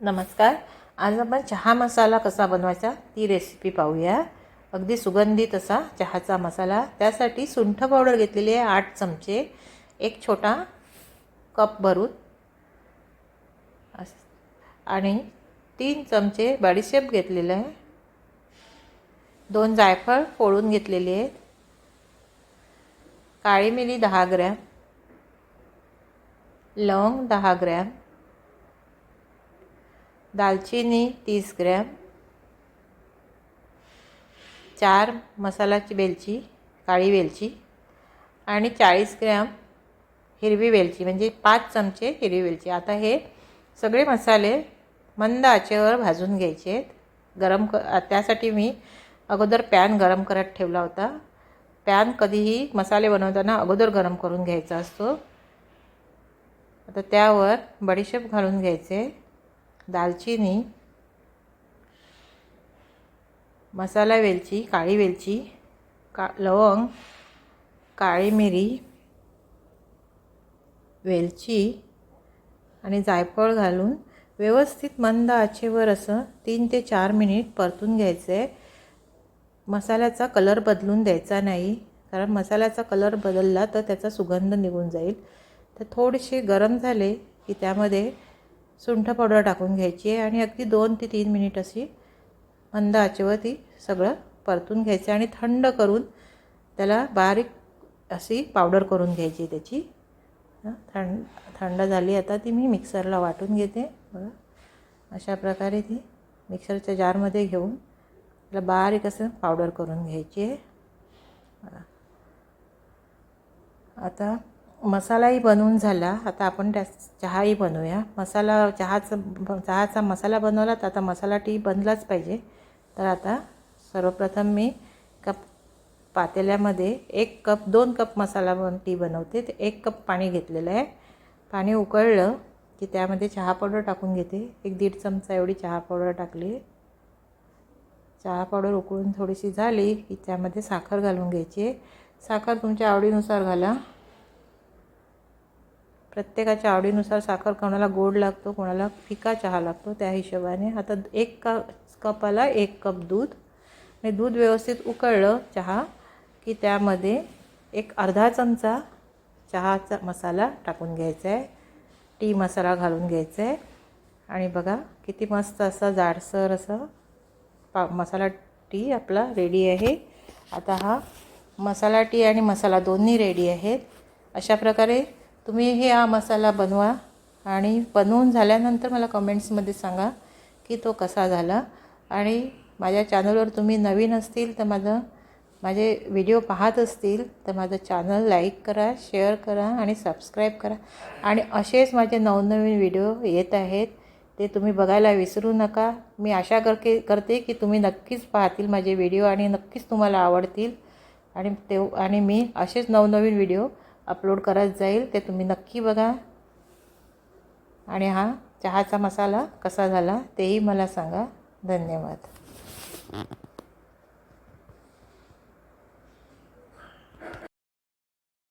नमस्कार. आज आपण चहा मसाला कसा बनवायचा ती रेसिपी पाहूया. अगदी सुगंधित असा चहाचा मसाला. त्यासाठी सुंठ पावडर घेतलेली आहे आठ चमचे. एक छोटा कप भरून आणि तीन चमचे बडीशेप घेतलेलं आहे. दोन जायफळ फोडून घेतलेली आहेत. काळी मिरी दहा ग्रॅम. लवंग दहा ग्रॅम. दालचिनी तीस ग्रॅम. चार मसालाची वेलची काळी वेलची आणि चाळीस ग्रॅम हिरवी वेलची म्हणजे पाच चमचे हिरवी वेलची. आता हे सगळे मसाले मंद आचेवर भाजून घ्यायचे आहेत. गरम क त्यासाठी मी अगोदर पॅन गरम करत ठेवला होता. पॅन कधीही मसाले बनवताना अगोदर गरम करून घ्यायचा असतो. आता त्यावर बडीशेप घालून घ्यायचे. दालचिनी मसाला वेलची काळी वेलची का लवंग काळी मिरी वेलची आणि जायफळ घालून व्यवस्थित मंद आचेवर असं तीन ते चार मिनिट परतून घ्यायचं. आहे मसाल्याचा कलर बदलून द्यायचा नाही. कारण मसाल्याचा कलर बदलला तर त्याचा सुगंध निघून जाईल. तर थोडेसे गरम झाले की त्यामध्ये सुंठ पावडर टाकून घ्यायची आहे आणि अगदी दोन ते तीन मिनिट अशी मंद आचेवर ती सगळं परतून घ्यायचं आणि थंड करून त्याला बारीक अशी पावडर करून घ्यायची त्याची. थंड थंड झाली आता ती मी मिक्सरला वाटून घेते. बघा अशा प्रकारे ती मिक्सरच्या जारमध्ये घेऊन त्याला बारीक असं पावडर करून घ्यायची आहे. आता मसालाही बनवून झाला. आता आपण त्या चहाही बनवूया. मसाला चहाचं चहाचा मसाला बनवला तर आता मसाला टी बनलाच पाहिजे. तर आता सर्वप्रथम मी कप पातेल्यामध्ये एक कप दोन कप मसाला बन टी बनवते. ते एक कप पाणी घेतलेलं आहे. पाणी उकळलं की त्यामध्ये चहा पावडर टाकून घेते. एक दीड चमचा एवढी चहा पावडर टाकली. चहा पावडर उकळून थोडीशी झाली की त्यामध्ये साखर घालून घ्यायची साखर तुमच्या आवडीनुसार घाला. प्रत्येकाच्या आवडीनुसार साखर कोणाला गोड लागतो कोणाला फिका चहा लागतो त्या हिशोबाने. आता एक का कपाला एक कप दूध. आणि दूध व्यवस्थित उकळलं चहा की त्यामध्ये एक अर्धा चमचा चहाचा मसाला टाकून घ्यायचा आहे. टी मसाला घालून घ्यायचा आहे. आणि बघा किती मस्त असा जाडसर असं पा मसाला टी आपला रेडी आहे. आता हा मसाला टी आणि मसाला दोन्ही रेडी आहेत. अशा प्रकारे तुम्ही हे हा मसाला बनवा आणि बनवून झाल्यानंतर मला कमेंट्समध्ये सांगा की तो कसा झाला. आणि माझ्या चॅनलवर तुम्ही नवीन असतील तर माझं माझे व्हिडिओ पाहत असतील तर माझं चॅनल लाईक करा शेअर करा आणि सबस्क्राईब करा. आणि असेच माझे नवनवीन व्हिडिओ येत आहेत ते तुम्ही बघायला विसरू नका. मी आशा करके करते की तुम्ही नक्कीच पाहतील माझे व्हिडिओ आणि नक्कीच तुम्हाला आवडतील. आणि ते आणि मी असेच नवनवीन व्हिडिओ अपलोड करत जाईल ते तुम्ही नक्की बघा. आणि हा चहाचा मसाला कसा झाला तेही मला सांगा. धन्यवाद.